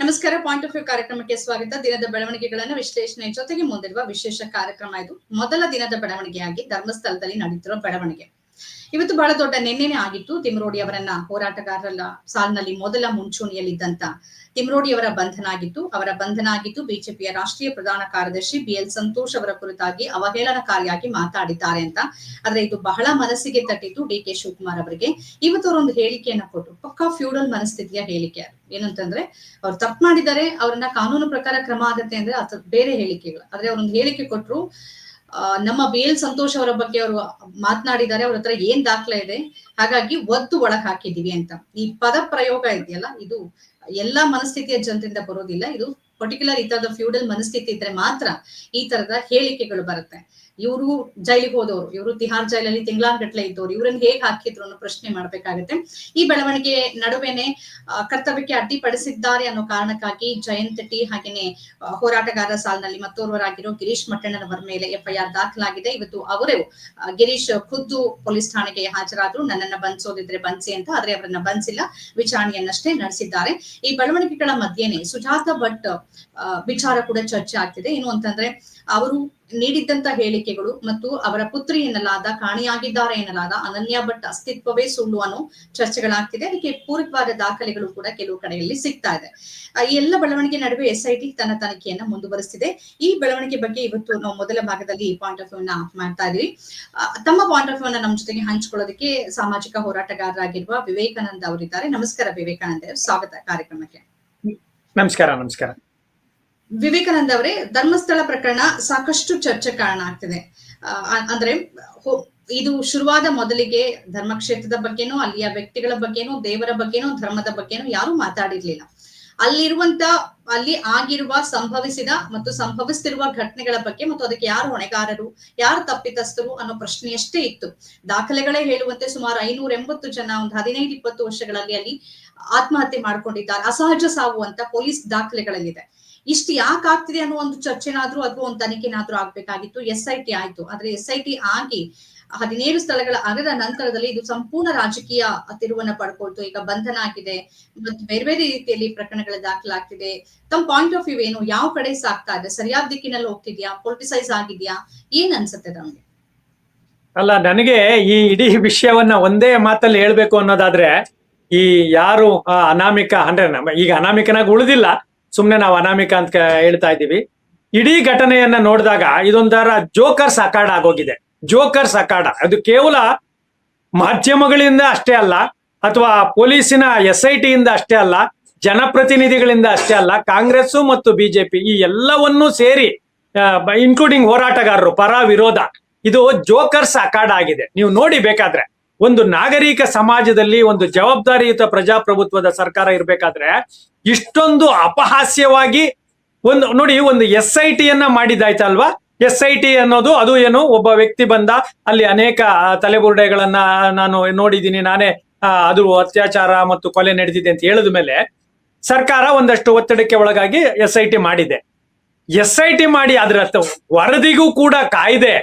ನಮಸ್ಕಾರ point of view ಕಾರ್ಯಕ್ರಮಕ್ಕೆ ಸ್ವಾಗತ. ದಿನದ ಬೆಳವಣಿಗೆಗಳನ್ನು ವಿಶ್ಲೇಷಣೆ ಜೊತೆಗೆ ಮುಂದಿರುವ ವಿಶೇಷ ಕಾರ್ಯಕ್ರಮ ಇದು. ಮೊದಲ ದಿನದ ಬೆಳವಣಿಗೆಯಾಗಿ ಧರ್ಮಸ್ಥಳದಲ್ಲಿ ನಡೆಯುತ್ತಿರುವ ಬೆಳವಣಿಗೆ. ಇವತ್ತು ಬಹಳ ದೊಡ್ಡ ನಿನ್ನೆನೆ ಆಗಿತ್ತು ತಿಮ್ರೋಡಿ ಅವರನ್ನ ಹೋರಾಟಗಾರರ ಸಾಲಿನಲ್ಲಿ ಮೊದಲ ಮುಂಚೂಣಿಯಲ್ಲಿದ್ದಂತ ತಿಮ್ರೋಡಿ ಅವರ ಬಂಧನ ಆಗಿತ್ತು. ಅವರ ಬಂಧನ ಆಗಿದ್ದು ಬಿಜೆಪಿಯ ರಾಷ್ಟ್ರೀಯ ಪ್ರಧಾನ ಕಾರ್ಯದರ್ಶಿ ಬಿ ಎಲ್ ಸಂತೋಷ್ ಅವರ ಕುರಿತಾಗಿ ಅವಹೇಳನಕಾರಿಯಾಗಿ ಮಾತಾಡಿದ್ದಾರೆ ಅಂತ. ಆದ್ರೆ ಇದು ಬಹಳ ಮನಸ್ಸಿಗೆ ತಟ್ಟಿತ್ತು ಡಿ ಕೆ ಶಿವಕುಮಾರ್ ಅವರಿಗೆ. ಇವತ್ತು ಅವರೊಂದು ಹೇಳಿಕೆಯನ್ನ ಕೊಟ್ಟರು ಪಕ್ಕಾ ಫ್ಯೂಡಲ್ ಮನಸ್ಥಿತಿಯ ಹೇಳಿಕೆ ಏನಂತಂದ್ರೆ ಅವ್ರು ತಪ್ಪು ಮಾಡಿದ್ದಾರೆ ಅವ್ರನ್ನ ಕಾನೂನು ಪ್ರಕಾರ ಕ್ರಮ ಆಗತ್ತೆ ಅಂದ್ರೆ ಬೇರೆ ಹೇಳಿಕೆಗಳು. ಆದ್ರೆ ಅವರೊಂದು ಹೇಳಿಕೆ ಕೊಟ್ರು ಆ, ನಮ್ಮ ಬಿ ಎಲ್ ಸಂತೋಷ್ ಅವರ ಬಗ್ಗೆ ಅವರು ಮಾತನಾಡಿದ್ದಾರೆ, ಅವ್ರ ಹತ್ರ ಏನ್ ದಾಖಲೆ ಇದೆ? ಹಾಗಾಗಿ ಒದ್ದು ಒಳಗ್ ಹಾಕಿದೀವಿ ಅಂತ. ಈ ಪದ ಪ್ರಯೋಗ ಇದೆಯಲ್ಲ, ಇದು ಎಲ್ಲಾ ಮನಸ್ಥಿತಿಯ ಜನರಿಂದ ಬರೋದಿಲ್ಲ. ಇದು ಪರ್ಟಿಕ್ಯುಲರ್ ಈ ತರದ ಫ್ಯೂಡಲ್ ಮನಸ್ಥಿತಿ ಇದ್ರೆ ಮಾತ್ರ ಈ ತರದ ಹೇಳಿಕೆಗಳು ಬರುತ್ತೆ. ಇವರು ಜೈಲಿಗೆ ಹೋದವರು, ಇವರು ತಿಹಾರ್ ಜೈಲಲ್ಲಿ ತಿಂಗಳಾನ್ಗಟ್ಲೆ ಇದ್ದವ್ರು, ಇವ್ರನ್ನ ಹೇಗ್ ಹಾಕಿದ್ರು ಅನ್ನೋ ಪ್ರಶ್ನೆ ಮಾಡ್ಬೇಕಾಗತ್ತೆ. ಈ ಬೆಳವಣಿಗೆ ನಡುವೆನೆ ಕರ್ತವ್ಯಕ್ಕೆ ಅಡ್ಡಿಪಡಿಸಿದ್ದಾರೆ ಅನ್ನೋ ಕಾರಣಕ್ಕಾಗಿ ಜಯಂತ್ ಟಿ ಹಾಗೇನೆ ಹೋರಾಟಗಾರ ಸಾಲಿನಲ್ಲಿ ಮತ್ತೋರ್ವರಾಗಿರೋ ಗಿರೀಶ್ ಮಟ್ಟಣ್ಣನವರ ಮೇಲೆ ಎಫ್ಐಆರ್ ದಾಖಲಾಗಿದೆ. ಇವತ್ತು ಅವರೇ ಗಿರೀಶ್ ಖುದ್ದು ಪೊಲೀಸ್ ಠಾಣೆಗೆ ಹಾಜರಾದ್ರು. ನನ್ನನ್ನ ಬಂಧಿಸೋದಿದ್ರೆ ಬಂಧಿಸಿ ಅಂತ, ಆದ್ರೆ ಅವರನ್ನ ಬಂಧಿಸಿಲ್ಲ ವಿಚಾರಣೆಯನ್ನಷ್ಟೇ ನಡೆಸಿದ್ದಾರೆ. ಈ ಬೆಳವಣಿಗೆಗಳ ಮಧ್ಯೆನೆ ಸುಜಾತ ಭಟ್ ವಿಚಾರ ಕೂಡ ಚರ್ಚೆ ಆಗ್ತಿದೆ. ಏನು ಅಂತಂದ್ರೆ ಅವರು ನೀಡಿದ್ದಂತ ಹೇಳಿಕೆಗಳು ಮತ್ತು ಅವರ ಪುತ್ರಿ ಎನ್ನಲಾದ, ಕಾಣಿಯಾಗಿದ್ದಾರೆ ಎನ್ನಲಾದ ಅನನ್ಯ ಭಟ್ ಅಸ್ತಿತ್ವವೇ ಸುಳ್ಳು ಅನ್ನೋ ಚರ್ಚೆಗಳಾಗ್ತಿದೆ. ಅದಕ್ಕೆ ಪೂರಕವಾದ ದಾಖಲೆಗಳು ಕೂಡ ಕೆಲವು ಕಡೆಯಲ್ಲಿ ಸಿಗ್ತಾ ಇದೆ. ಈ ಎಲ್ಲ ಬೆಳವಣಿಗೆ ನಡುವೆ ಎಸ್ಐಟಿ ತನ್ನ ತನಿಖೆಯನ್ನ ಮುಂದುವರಿಸಿದೆ. ಈ ಬೆಳವಣಿಗೆ ಬಗ್ಗೆ ಇವತ್ತು ನಾವು ಮೊದಲ ಭಾಗದಲ್ಲಿ ಪಾಯಿಂಟ್ ಆಫ್ ವ್ಯೂನ ಮಾಡ್ತಾ ಇದೀವಿ ತಮ್ಮ ಪಾಯಿಂಟ್ ಆಫ್ ವ್ಯೂನ ನಮ್ಮ ಜೊತೆಗೆ ಹಂಚಿಕೊಳ್ಳೋದಕ್ಕೆ ಸಾಮಾಜಿಕ ಹೋರಾಟಗಾರರಾಗಿರುವ ವಿವೇಕಾನಂದ ಅವರಿದ್ದಾರೆ. ನಮಸ್ಕಾರ ವಿವೇಕಾನಂದ ಸ್ವಾಗತ ಕಾರ್ಯಕ್ರಮಕ್ಕೆ. ನಮಸ್ಕಾರ ನಮಸ್ಕಾರ. ವಿವೇಕಾನಂದ ಅವರೇ, ಧರ್ಮಸ್ಥಳ ಪ್ರಕರಣ ಸಾಕಷ್ಟು ಚರ್ಚೆ ಕಾರಣ ಆಗ್ತಿದೆ. ಅಂದ್ರೆ ಇದು ಶುರುವಾದ ಮೊದಲಿಗೆ ಧರ್ಮಕ್ಷೇತ್ರದ ಬಗ್ಗೆನೂ, ಅಲ್ಲಿಯ ವ್ಯಕ್ತಿಗಳ ಬಗ್ಗೆನೂ, ದೇವರ ಬಗ್ಗೆನೂ, ಧರ್ಮದ ಬಗ್ಗೆನೂ ಯಾರು ಮಾತಾಡಿರ್ಲಿಲ್ಲ. ಅಲ್ಲಿರುವಂತ, ಅಲ್ಲಿ ಆಗಿರುವ, ಸಂಭವಿಸಿದ ಮತ್ತು ಸಂಭವಿಸ್ತಿರುವ ಘಟನೆಗಳ ಬಗ್ಗೆ ಮತ್ತು ಅದಕ್ಕೆ ಯಾರು ಹೊಣೆಗಾರರು, ಯಾರು ತಪ್ಪಿತಸ್ಥರು ಅನ್ನೋ ಪ್ರಶ್ನೆಯಷ್ಟೇ ಇತ್ತು. ದಾಖಲೆಗಳೇ ಹೇಳುವಂತೆ ಸುಮಾರು ಐನೂರ ಎಂಬತ್ತು ಜನ, ಒಂದು ಹದಿನೈದು ಇಪ್ಪತ್ತು ವರ್ಷಗಳಲ್ಲಿ ಅಲ್ಲಿ ಆತ್ಮಹತ್ಯೆ ಮಾಡ್ಕೊಂಡಿದ್ದಾರೆ. ಅಸಹಜ ಸಾವು ಅಂತ ಪೊಲೀಸ್ ದಾಖಲೆಗಳಲ್ಲಿದೆ. ಇಷ್ಟು ಯಾಕೆ ಆಗ್ತಿದೆ ಅನ್ನೋ ಒಂದು ಚರ್ಚೆನಾದ್ರೂ ಅಥವಾ ಒಂದು ತನಿಖೆನಾದ್ರೂ ಆಗ್ಬೇಕಾಗಿತ್ತು. ಎಸ್ ಐ ಟಿ ಆಯ್ತು. ಆದ್ರೆ ಎಸ್ ಐ ಟಿ ಆಗಿ ಹದಿನೇಳು ಸ್ಥಳಗಳ ಅಗದ ನಂತರದಲ್ಲಿ ಇದು ಸಂಪೂರ್ಣ ರಾಜಕೀಯ ತಿರುವನ್ನ ಪಡ್ಕೊಳ್ತು. ಈಗ ಬಂಧನ ಆಗಿದೆ. ಮತ್ತು ಬೇರೆ ಬೇರೆ ರೀತಿಯಲ್ಲಿ ಪ್ರಕರಣಗಳ ದಾಖಲಾಗ್ತಿದೆ. ತಮ್ಮ ಪಾಯಿಂಟ್ ಆಫ್ ವ್ಯೂ ಏನು? ಯಾವ ಕಡೆ ಸಾಕ್ತಾ ಇದೆ? ಸರಿಯಾದ ದಿಕ್ಕಿನಲ್ಲಿ ಹೋಗ್ತಿದ್ಯಾ? ಪೊಲಿಟಿಸೈಸ್ ಆಗಿದ್ಯಾ? ಏನ್ ಅನ್ಸುತ್ತೆ ನಮ್ಗೆ ಅಲ್ಲ, ನನಗೆ ಈ ಇಡೀ ವಿಷಯವನ್ನ ಒಂದೇ ಮಾತಲ್ಲಿ ಹೇಳ್ಬೇಕು ಅನ್ನೋದಾದ್ರೆ ಈ ಯಾರು ಅನಾಮಿಕ, ಅಂದ್ರೆ ಈಗ ಅನಾಮಿಕನಾಗಿ ಉಳಿದಿಲ್ಲ. ಸುಮ್ನೆ ನಾವು ಅನಾಮಿಕ ಅಂತ ಹೇಳ್ತಾ ಇದ್ದೀವಿ. ಇಡೀ ಘಟನೆಯನ್ನ ನೋಡಿದಾಗ ಇದೊಂಥರ ಜೋಕರ್ಸ್ ಅಖಾಡ ಆಗೋಗಿದೆ. ಜೋಕರ್ಸ್ ಅಖಾಡ ಅದು ಕೇವಲ ಮಾಧ್ಯಮಗಳಿಂದ ಅಷ್ಟೇ ಅಲ್ಲ, ಅಥವಾ ಪೊಲೀಸಿನ ಎಸ್ ಐ ಟಿಯಿಂದ ಅಷ್ಟೇ ಅಲ್ಲ, ಜನಪ್ರತಿನಿಧಿಗಳಿಂದ ಅಷ್ಟೇ ಅಲ್ಲ ಕಾಂಗ್ರೆಸ್ ಮತ್ತು ಬಿಜೆಪಿ ಈ ಎಲ್ಲವನ್ನೂ ಸೇರಿ ಇನ್ಕ್ಲೂಡಿಂಗ್ ಹೋರಾಟಗಾರರು ಪರ ವಿರೋಧ ಇದು ಜೋಕರ್ಸ್ ಅಖಾಡ ಆಗಿದೆ. ನೀವು ನೋಡಿ ಬೇಕಾದ್ರೆ, ಒಂದು ನಾಗರಿಕ ಸಮಾಜದಲ್ಲಿ ಒಂದು ಜವಾಬ್ದಾರಿಯುತ ಪ್ರಜಾಪ್ರಭುತ್ವದ ಸರ್ಕಾರ ಇರಬೇಕಾದ್ರೆ ಇಷ್ಟೊಂದು ಅಪಹಾಸ್ಯವಾಗಿ ಒಂದು, ನೋಡಿ, ಒಂದು ಎಸ್ ಐ ಟಿಯನ್ನ ಮಾಡಿದ್ದಾಯ್ತಲ್ವಾ? ಎಸ್ ಐ ಟಿ ಅನ್ನೋದು ಅದು ಏನು? ಒಬ್ಬ ವ್ಯಕ್ತಿ ಬಂದ, ಅಲ್ಲಿ ಅನೇಕ ತಲೆಬುರುಡೆಗಳನ್ನ ನಾನು ನೋಡಿದ್ದೀನಿ, ನಾನೇ ಅದು ಅತ್ಯಾಚಾರ ಮತ್ತು ಕೊಲೆ ನಡೆದಿದೆ ಅಂತ ಹೇಳಿದ ಮೇಲೆ ಸರ್ಕಾರ ಒಂದಷ್ಟು ಒತ್ತಡಕ್ಕೆ ಒಳಗಾಗಿ ಎಸ್ ಐ ಟಿ ಮಾಡಿದೆ. ಎಸ್ ಐ ಟಿ ಮಾಡಿ ಅದರ ವರದಿಗೂ ಕೂಡ ಕಾಯ್ದೆ.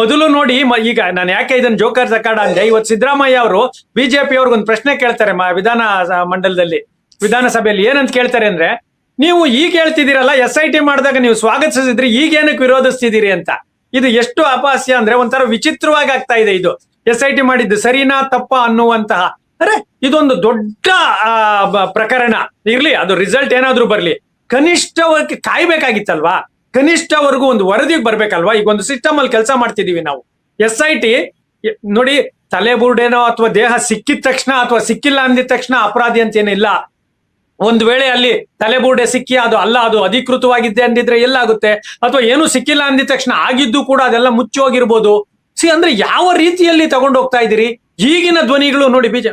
ಮೊದಲು ನೋಡಿ ಈಗ ನಾನು ಯಾಕೆ ಇದನ್ನ ಜೋಕರ್ ಅಖಾಡ ಅಂದೆ ಇವತ್ತು ಸಿದ್ದರಾಮಯ್ಯ ಅವರು ಬಿಜೆಪಿ ಅವ್ರಿಗೊಂದು ಪ್ರಶ್ನೆ ಕೇಳ್ತಾರೆ ವಿಧಾನ ಮಂಡಲದಲ್ಲಿ. ವಿಧಾನಸಭೆಯಲ್ಲಿ ಏನಂತ ಕೇಳ್ತಾರೆ ಅಂದ್ರೆ, ನೀವು ಈಗ ಹೇಳ್ತಿದ್ದೀರಲ್ಲ ಎಸ್ ಐ ಟಿ ಮಾಡಿದಾಗ ನೀವು ಸ್ವಾಗತಿಸಿದ್ರಿ ಈಗ ಏನಕ್ಕೆ ವಿರೋಧಿಸ್ತಿದ್ದೀರಿ ಅಂತ. ಇದು ಎಷ್ಟು ಅಪಹಾಸ್ಯ ಅಂದ್ರೆ ಒಂಥರ ವಿಚಿತ್ರವಾಗಿ ಆಗ್ತಾ ಇದೆ ಇದು. ಎಸ್ ಐ ಟಿ ಮಾಡಿದ್ದು ಸರಿನಾ ತಪ್ಪ ಅನ್ನುವಂತಹ. ಅರೆ, ಇದೊಂದು ದೊಡ್ಡ ಪ್ರಕರಣ. ಇರ್ಲಿ, ಅದು ರಿಸಲ್ಟ್ ಏನಾದ್ರೂ ಬರ್ಲಿ. ಕನಿಷ್ಠವಾಗಿ ಕಾಯ್ಬೇಕಾಗಿತ್ತಲ್ವಾ? ಕನಿಷ್ಠವರೆಗೂ ಒಂದು ವರದಿಗೆ ಬರ್ಬೇಕಲ್ವಾ? ಈಗ ಒಂದು ಸಿಸ್ಟಮ್ ಅಲ್ಲಿ ಕೆಲಸ ಮಾಡ್ತಿದೀವಿ ನಾವು. ಎಸ್ ಐ ಟಿ ನೋಡಿ ತಲೆಬುರುಡೇನೋ ಅಥವಾ ದೇಹ ಸಿಕ್ಕಿದ ತಕ್ಷಣ ಅಥವಾ ಸಿಕ್ಕಿಲ್ಲ ಅಂದಿದ ತಕ್ಷಣ ಅಪರಾಧಿ ಅಂತ ಏನಿಲ್ಲ. ಒಂದು ವೇಳೆ ಅಲ್ಲಿ ತಲೆಬೂಡೆ ಸಿಕ್ಕಿ ಅದು ಅಲ್ಲ, ಅದು ಅಧಿಕೃತವಾಗಿದೆ ಅಂದಿದ್ರೆ ಎಲ್ಲಾಗುತ್ತೆ? ಅಥವಾ ಏನು ಸಿಕ್ಕಿಲ್ಲ ಅಂದಿದ ತಕ್ಷಣ ಆಗಿದ್ದು ಕೂಡ ಅದೆಲ್ಲ ಮುಚ್ಚಿ ಹೋಗಿರ್ಬೋದು ಸಿ, ಅಂದ್ರೆ ಯಾವ ರೀತಿಯಲ್ಲಿ ತಗೊಂಡು ಹೋಗ್ತಾ ಇದ್ದೀರಿ? ಈಗಿನ ಧ್ವನಿಗಳು ನೋಡಿ ಬಿಜೆ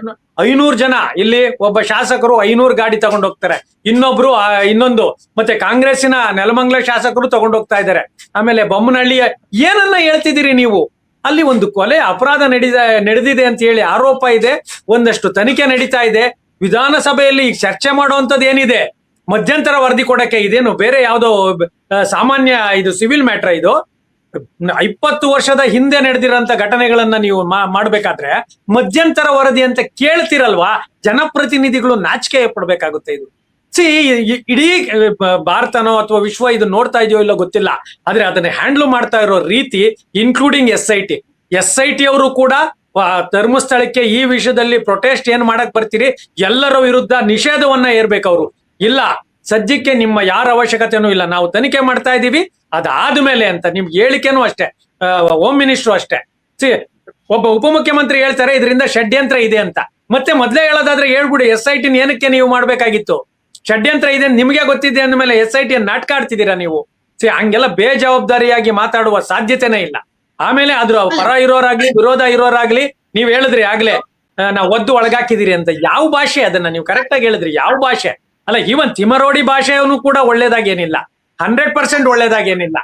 ಐನೂರು ಜನ, ಇಲ್ಲಿ ಒಬ್ಬ ಶಾಸಕರು ಐನೂರು ಗಾಡಿ ತಗೊಂಡು ಹೋಗ್ತಾರೆ ಇನ್ನೊಬ್ರು ಇನ್ನೊಂದು, ಮತ್ತೆ ಕಾಂಗ್ರೆಸ್ಸಿನ ನೆಲಮಂಗ್ಲ ಶಾಸಕರು ತಗೊಂಡು ಹೋಗ್ತಾ ಇದ್ದಾರೆ. ಆಮೇಲೆ ಬೊಮ್ಮನಹಳ್ಳಿಯ ಏನನ್ನ ಹೇಳ್ತಿದ್ದೀರಿ ನೀವು? ಅಲ್ಲಿ ಒಂದು ಕೊಲೆ ಅಪರಾಧ ನಡೆದ ನಡೆದಿದೆ ಅಂತ ಹೇಳಿ ಆರೋಪ ಇದೆ. ಒಂದಷ್ಟು ತನಿಖೆ ನಡೀತಾ ಇದೆ. ವಿಧಾನಸಭೆಯಲ್ಲಿ ಈಗ ಚರ್ಚೆ ಮಾಡುವಂಥದ್ದು ಏನಿದೆ? ಮಧ್ಯಂತರ ವರದಿ ಕೊಡಕ್ಕೆ ಇದೇನು ಬೇರೆ ಯಾವುದೋ ಸಾಮಾನ್ಯ ಇದು ಸಿವಿಲ್ ಮ್ಯಾಟ್ರ ಇದು? ಇಪ್ಪತ್ತು ವರ್ಷದ ಹಿಂದೆ ನಡೆದಿರೋಂಥ ಘಟನೆಗಳನ್ನ ನೀವು ಮಾಡಬೇಕಾದ್ರೆ ಮಧ್ಯಂತರ ವರದಿ ಅಂತ ಕೇಳ್ತಿರಲ್ವಾ? ಜನಪ್ರತಿನಿಧಿಗಳು ನಾಚಿಕೆ ಪಡ್ಬೇಕಾಗುತ್ತೆ ಇದು. ಸಿ ಇಡೀ ಭಾರತನೋ ಅಥವಾ ವಿಶ್ವ ಇದು ನೋಡ್ತಾ ಇದೆಯೋ ಇಲ್ಲೋ ಗೊತ್ತಿಲ್ಲ. ಆದ್ರೆ ಅದನ್ನ ಹ್ಯಾಂಡ್ಲ್ ಮಾಡ್ತಾ ಇರೋ ರೀತಿ including S I T S I T ಅವರು ಕೂಡ ಧರ್ಮಸ್ಥಳಕ್ಕೆ ಈ ವಿಷಯದಲ್ಲಿ ಪ್ರೊಟೆಸ್ಟ್ ಏನ್ ಮಾಡಕ್ ಬರ್ತೀರಿ? ಎಲ್ಲರ ವಿರುದ್ಧ ನಿಷೇಧವನ್ನ ಏರ್ಬೇಕು ಅವರು ಇಲ್ಲ, ಸದ್ಯಕ್ಕೆ ನಿಮ್ಮ ಯಾರ ಅವಶ್ಯಕತೆನೂ ಇಲ್ಲ. ನಾವು ತನಿಖೆ ಮಾಡ್ತಾ ಇದೀವಿ ಅದಾದ್ಮೇಲೆ ಅಂತ ನಿಮ್ಗೆ ಹೇಳಿಕೆನೂ ಅಷ್ಟೇ. ಹೋಮ್ ಮಿನಿಸ್ಟ್ರು ಅಷ್ಟೇ. ಸಿ ಒಬ್ಬ ಉಪಮುಖ್ಯಮಂತ್ರಿ ಹೇಳ್ತಾರೆ, ಇದರಿಂದ ಷಡ್ಯಂತ್ರ ಇದೆ ಅಂತ. ಮತ್ತೆ ಮೊದ್ಲೇ ಹೇಳೋದಾದ್ರೆ ಹೇಳ್ಬಿಡಿ ಎಸ್ ಐ ಟಿ ಏನಕ್ಕೆ ನೀವು ಮಾಡ್ಬೇಕಾಗಿತ್ತು? ಷಡ್ಯಂತ್ರ ಇದೆ ನಿಮಗೆ ಗೊತ್ತಿದೆ ಅಂದ್ಮೇಲೆ ಎಸ್ ಐ ಟಿ ನಾಟಕ ಆಡ್ತಿದ್ದೀರಾ ನೀವು? ಸಿ ಹಂಗೆಲ್ಲ ಬೇಜವಾಬ್ದಾರಿಯಾಗಿ ಮಾತಾಡುವ ಸಾಧ್ಯತೆನೇ ಇಲ್ಲ. ಆಮೇಲೆ ಅದ್ರ ಪರ ಇರೋರಾಗ್ಲಿ, ವಿರೋಧ ಇರೋರಾಗ್ಲಿ, ನೀವ್ ಹೇಳಿದ್ರಿ ಆಗ್ಲೇ ನಾವು ಒದ್ದು ಒಳಗಾಕಿದಿರಿ ಅಂತ ಯಾವ ಭಾಷೆ ಅದನ್ನ ನೀವು ಕರೆಕ್ಟ್ ಆಗಿ ಹೇಳಿದ್ರಿ? ಯಾವ ಭಾಷೆ? ಅಲ್ಲ ಈವನ್ ತಿಮರೋಡಿ ಭಾಷೆಯನ್ನು ಕೂಡ ಒಳ್ಳೇದಾಗೇನಿಲ್ಲ. Hundred percent ಒಳ್ಳೇದಾಗೇನಿಲ್ಲ.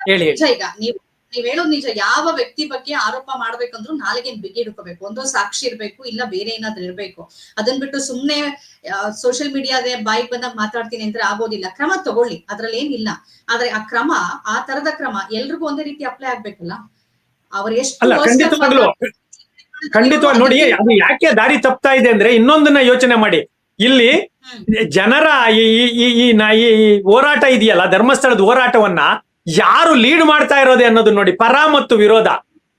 ಹೇಳಿ ಈಗ ನೀವು ನೀವ್ ಹೇಳೋದ್ ನಿಜ. ಯಾವ ವ್ಯಕ್ತಿ ಬಗ್ಗೆ ಆರೋಪ ಮಾಡ್ಬೇಕಂದ್ರೂ ನಾಲಿಗೆ ಬಿಗಿ ಹಿಡ್ಕೋಬೇಕು. ಒಂದು ಸಾಕ್ಷಿ ಇರ್ಬೇಕು ಇಲ್ಲ ಬೇರೆ ಏನಾದ್ರು ಇರ್ಬೇಕು. ಅದನ್ ಬಿಟ್ಟು ಸುಮ್ನೆ ಸೋಷಿಯಲ್ ಮೀಡಿಯಾದ ಬಾಯಿಗೆ ಬಂದಾಗ ಮಾತಾಡ್ತೀನಿ ಅಂದ್ರೆ ಆಗೋದಿಲ್ಲ. ಕ್ರಮ ತಗೊಳ್ಳಿ. ಅದ್ರಲ್ಲಿ ಏನಿಲ್ಲ ಆದ್ರೆ ಆ ಕ್ರಮ ಆ ತರದ ಕ್ರಮ ಎಲ್ರಿಗೂ ಒಂದೇ ರೀತಿ ಅಪ್ಲೈ ಆಗ್ಬೇಕಲ್ಲ? ಅವ್ರ ಎಷ್ಟು ಖಂಡಿತ ಖಂಡಿತವಾಗಿ ನೋಡಿ ಅದು ಯಾಕೆ ದಾರಿ ತಪ್ತಾ ಇದೆ ಅಂದ್ರೆ ಇನ್ನೊಂದನ್ನ ಯೋಚನೆ ಮಾಡಿ. ಇಲ್ಲಿ ಜನರ ಈ ಈ ಹೋರಾಟ ಇದೆಯಲ್ಲ ಧರ್ಮಸ್ಥಳದ ಹೋರಾಟವನ್ನ ಯಾರು ಲೀಡ್ ಮಾಡ್ತಾ ಇರೋದೆ ಅನ್ನೋದು ನೋಡಿ, ಪರ ಮತ್ತು ವಿರೋಧ.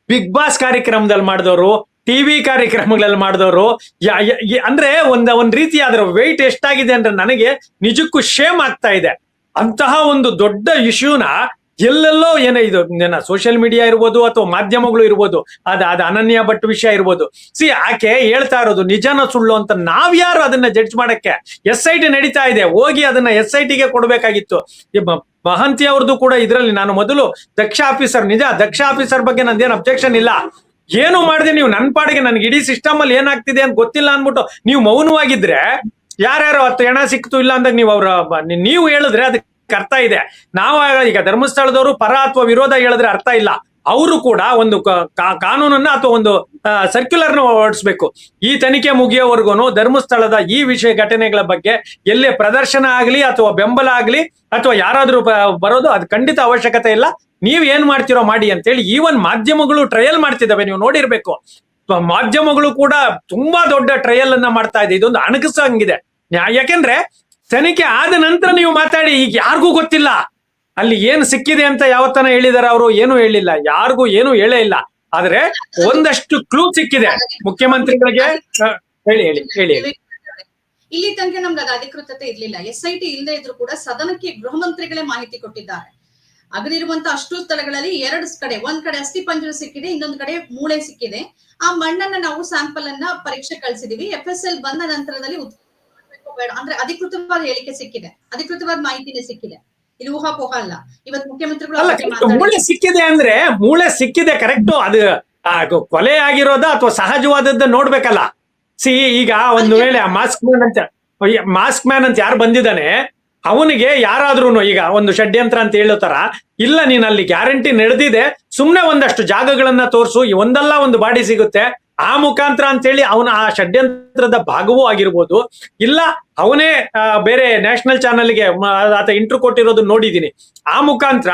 ಬಿಗ್ ಬಾಸ್ ಕಾರ್ಯಕ್ರಮದಲ್ಲಿ ಮಾಡಿದವರು ಟಿವಿ ಕಾರ್ಯಕ್ರಮಗಳಲ್ಲಿ ಮಾಡಿದವರು ಅಂದ್ರೆ ಒಂದ, ಒಂದ್ ರೀತಿ ಅದರ ವೆಯ್ಟ್ ಎಷ್ಟಾಗಿದೆ ಅಂದ್ರೆ ನನಗೆ ನಿಜಕ್ಕೂ ಶೇಮ್ ಆಗ್ತಾ ಇದೆ. ಅಂತಹ ಒಂದು ದೊಡ್ಡ ಇಶ್ಯೂನ ಎಲ್ಲೆಲ್ಲೋ ಏನೋ ಇದು ಸೋಷಿಯಲ್ ಮೀಡಿಯಾ ಇರ್ಬೋದು ಅಥವಾ ಮಾಧ್ಯಮಗಳು ಇರ್ಬೋದು, ಅದ ಅದ ಅನನ್ಯ ಭಟ್ ವಿಷಯ ಇರ್ಬೋದು. ಸಿ ಆಕೆ ಹೇಳ್ತಾ ಇರೋದು ನಿಜನ ಸುಳ್ಳು ಅಂತ ನಾವ್ಯಾರು ಅದನ್ನ ಜಡ್ಜ್ ಮಾಡಕ್ಕೆ? ಎಸ್ ಐ ಟಿ ನಡೀತಾ ಇದೆ, ಹೋಗಿ ಅದನ್ನ ಎಸ್ ಐ ಟಿಗೆ ಕೊಡ್ಬೇಕಾಗಿತ್ತು. ಮಹಂತಿ ಅವ್ರದ್ದು ಕೂಡ ಇದರಲ್ಲಿ ನಾನು ಮೊದಲು ದಕ್ಷ ಆಫೀಸರ್, ನಿಜ ದಕ್ಷ ಆಫೀಸರ್ ಬಗ್ಗೆ ನಂದೇನು ಅಬ್ಜೆಕ್ಷನ್ ಇಲ್ಲ. ಏನು ಮಾಡಿದೆ ನೀವು ನನ್ನ ಪಾಡಿಗೆ ನನ್ಗೆ ಇಡೀ ಸಿಸ್ಟಮ್ ಅಲ್ಲಿ ಏನಾಗ್ತಿದೆ ಅಂತ ಗೊತ್ತಿಲ್ಲ ಅನ್ಬಿಟ್ಟು ನೀವು ಮೌನವಾಗಿದ್ರೆ ಯಾರ್ಯಾರು ಹತ್ತು ಹೆಣ ಸಿಕ್ತು ಇಲ್ಲ ಅಂದಾಗ ನೀವು ಅವ್ರ ನೀವು ಹೇಳಿದ್ರೆ ಅದಕ್ಕೆ ಅರ್ಥ ಇದೆ. ನಾವು ಈಗ ಧರ್ಮಸ್ಥಳದವರು ಪರ ಅಥವಾ ವಿರೋಧ ಹೇಳಿದ್ರೆ ಅರ್ಥ ಇಲ್ಲ. ಅವರು ಕೂಡ ಒಂದು ಕಾನೂನನ್ನ ಅಥವಾ ಒಂದು ಸರ್ಕ್ಯುಲರ್ನ ಹೊರಡಿಸ್ಬೇಕು. ಈ ತನಿಖೆ ಮುಗಿಯೋವರೆಗೂ ಧರ್ಮಸ್ಥಳದ ಈ ವಿಷಯ ಘಟನೆಗಳ ಬಗ್ಗೆ ಎಲ್ಲೇ ಪ್ರದರ್ಶನ ಆಗ್ಲಿ ಅಥವಾ ಬೆಂಬಲ ಆಗ್ಲಿ ಅಥವಾ ಯಾರಾದ್ರೂ ಬರೋದು ಅದು ಖಂಡಿತ ಅವಶ್ಯಕತೆ ಇಲ್ಲ. ನೀವ್ ಏನ್ ಮಾಡ್ತಿರೋ ಮಾಡಿ ಅಂತೇಳಿ ಈವನ್ ಮಾಧ್ಯಮಗಳು ಟ್ರಯಲ್ ಮಾಡ್ತಿದ್ದಾವೆ. ನೀವು ನೋಡಿರ್ಬೇಕು. ಮಾಧ್ಯಮಗಳು ಕೂಡ ತುಂಬಾ ದೊಡ್ಡ ಟ್ರಯಲ್ ಅನ್ನ ಮಾಡ್ತಾ ಇದೆ. ಇದೊಂದು ಅಣಗಿಸಂಗಿದೆ ಹಂಗಿದೆ. ಯಾಕೆಂದ್ರೆ ತನಿಖೆ ಆದ ನಂತರ ನೀವು ಮಾತಾಡಿ, ಈಗ ಯಾರಿಗೂ ಗೊತ್ತಿಲ್ಲ. ಅಲ್ಲಿ ಏನು ಸಿಕ್ಕಿದೆ ಅಂತ ಯಾವತ್ತನ ಹೇಳಿದಾರೆ ಅವರು ಏನು ಹೇಳಿಲ್ಲ, ಯಾರಿಗೂ ಏನು ಹೇಳೇ ಇಲ್ಲ. ಆದ್ರೆ ಒಂದಷ್ಟು ಕ್ಲೂ ಸಿಕ್ಕಿದೆ. ಮುಖ್ಯಮಂತ್ರಿಗಳಿಗೆ ಹೇಳಿ ಹೇಳಿ ಹೇಳಿ ಹೇಳಿ. ಇಲ್ಲಿ ತನಕ ನಮ್ಗೆ ಅದು ಅಧಿಕೃತತೆ ಇರ್ಲಿಲ್ಲ. ಎಸ್ ಐ ಟಿ ಇಲ್ಲದೆ ಇದ್ರು ಕೂಡ ಸದನಕ್ಕೆ ಗೃಹ ಮಂತ್ರಿಗಳೇ ಮಾಹಿತಿ ಕೊಟ್ಟಿದ್ದಾರೆ. ಅಗದಿರುವಂತ ಅಷ್ಟು ಸ್ಥಳಗಳಲ್ಲಿ ಎರಡು ಕಡೆ, ಒಂದ್ ಕಡೆ ಅಸ್ಥಿ ಪಂಜರ ಸಿಕ್ಕಿದೆ, ಇನ್ನೊಂದ್ ಕಡೆ ಮೂಳೆ ಸಿಕ್ಕಿದೆ. ಆ ಮಣ್ಣನ್ನ ನಾವು ಸ್ಯಾಂಪಲ್ ಅನ್ನ ಪರೀಕ್ಷೆ ಕಳಿಸಿದೀವಿ. ಎಫ್ ಎಸ್ ಎಲ್ ಬಂದ ನಂತರದಲ್ಲಿ ಅಂದ್ರೆ ಅಧಿಕೃತವಾದ ಹೇಳಿಕೆ ಸಿಕ್ಕಿದೆ. ಅಧಿಕೃತವಾದ ಮಾಹಿತಿನೇ ಸಿಕ್ಕಿದೆ. ಇದು ಊಹಾಪೋಹ ಅಲ್ಲ. ಇವತ್ತು ಮುಖ್ಯಮಂತ್ರಿಗಳು ಮೂಳೆ ಸಿಕ್ಕಿದೆ ಅಂದ್ರೆ ಮೂಳೆ ಸಿಕ್ಕಿದೆ ಕರೆಕ್ಟ್ ಅದು ಕೊಲೆ ಆಗಿರೋದ ಅಥವಾ ಸಹಜವಾದದ್ದು ನೋಡ್ಬೇಕಲ್ಲ. ಸಿ ಈಗ ಒಂದು ವೇಳೆ ಆ ಮಾಸ್ಕ್ ಮ್ಯಾನ್ ಅಂತ ಮಾಸ್ಕ್ ಮ್ಯಾನ್ ಅಂತ ಯಾರು ಬಂದಿದ್ದಾನೆ ಅವನಿಗೆ ಯಾರಾದ್ರೂ ಈಗ ಒಂದು ಷಡ್ಯಂತ್ರ ಅಂತ ಹೇಳೋ ತರ ಇಲ್ಲ ನೀನ್ ಅಲ್ಲಿ ಗ್ಯಾರಂಟಿ ನಡೆದಿದೆ ಸುಮ್ನೆ ಒಂದಷ್ಟು ಜಾಗಗಳನ್ನ ತೋರಿಸು ಒಂದಲ್ಲ ಒಂದು ಬಾಡಿ ಸಿಗುತ್ತೆ ಆ ಮುಖಾಂತರ ಅಂತೇಳಿ ಅವನ ಆ ಷಡ್ಯಂತ್ರದ ಭಾಗವೂ ಆಗಿರ್ಬೋದು. ಇಲ್ಲ ಅವನೇ ಬೇರೆ ನ್ಯಾಷನಲ್ ಚಾನಲ್ಗೆ ಆತ ಇಂಟ್ರು ಕೊಟ್ಟಿರೋದು ನೋಡಿದೀನಿ. ಆ ಮುಖಾಂತರ,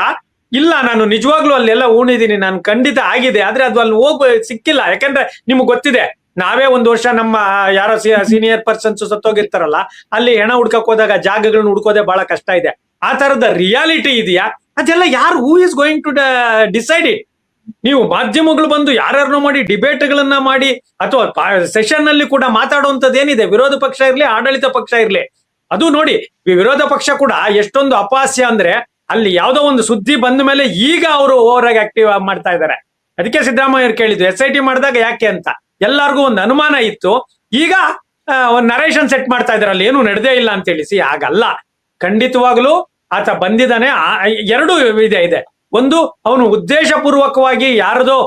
ಇಲ್ಲ, ನಾನು ನಿಜವಾಗ್ಲೂ ಅಲ್ಲೆಲ್ಲ ಊಣಿದ್ದೀನಿ ನಾನು ಖಂಡಿತ ಆಗಿದೆ, ಆದ್ರೆ ಅದು ಅಲ್ಲಿ ಹೋಗ್, ಸಿಕ್ಕಿಲ್ಲ. ಯಾಕಂದ್ರೆ ನಿಮ್ಗೆ ಗೊತ್ತಿದೆ, ನಾವೇ ಒಂದು ವರ್ಷ ನಮ್ಮ ಯಾರೋ ಸೀನಿಯರ್ ಪರ್ಸನ್ಸ್ ಸತ್ತೋಗಿರ್ತಾರಲ್ಲ, ಅಲ್ಲಿ ಹೆಣ ಹುಡ್ಕಕ್ ಹೋದಾಗ ಜಾಗಗಳನ್ನ ಹುಡ್ಕೋದೆ ಬಹಳ ಕಷ್ಟ ಇದೆ. ಆ ತರದ ರಿಯಾಲಿಟಿ ಇದೆಯಾ? ಅದೆಲ್ಲ ಯಾರು who is going to decide it ನೀವು ಮಾಧ್ಯಮಗಳು ಬಂದು ಯಾರ್ಯಾರನ್ನೋ ಮಾಡಿ, ಡಿಬೇಟ್ಗಳನ್ನ ಮಾಡಿ, ಅಥವಾ ಸೆಷನ್ನಲ್ಲಿ ಕೂಡ ಮಾತಾಡುವಂತದ್ದು ಏನಿದೆ? ವಿರೋಧ ಪಕ್ಷ ಇರ್ಲಿ, ಆಡಳಿತ ಪಕ್ಷ ಇರ್ಲಿ. ಅದು ನೋಡಿ ವಿರೋಧ ಪಕ್ಷ ಕೂಡ ಎಷ್ಟೊಂದು ಅಪಹಾಸ್ಯ ಅಂದ್ರೆ ಅಲ್ಲಿ ಯಾವ್ದೋ ಒಂದು ಸುದ್ದಿ ಬಂದ ಮೇಲೆ ಈಗ ಅವರು ಓವರ್ ಆಗಿ ಆಕ್ಟಿವ್ ಮಾಡ್ತಾ ಇದ್ದಾರೆ. ಅದಕ್ಕೆ ಸಿದ್ದರಾಮಯ್ಯ ಕೇಳಿದ್ದು ಎಸ್ ಐ ಟಿ ಮಾಡಿದಾಗ ಯಾಕೆ ಅಂತ. ಎಲ್ಲರಿಗೂ ಒಂದು ಅನುಮಾನ ಇತ್ತು. ಈಗ ಒಂದು ನರೇಷನ್ ಸೆಟ್ ಮಾಡ್ತಾ ಇದಾರೆ ಅಲ್ಲಿ ಏನು ನಡೆದೇ ಇಲ್ಲ ಅಂತ ಹೇಳಿಸಿ ಹಾಗಲ್ಲ. ಖಂಡಿತವಾಗ್ಲೂ ಆತ ಬಂದಿದ್ದಾನೆ. ಎರಡು ಇದೆ ಇದೆ. ಒಂದು ಅವನು ಉದ್ದೇಶಪೂರ್ವಕವಾಗಿ ಯಾರದೋ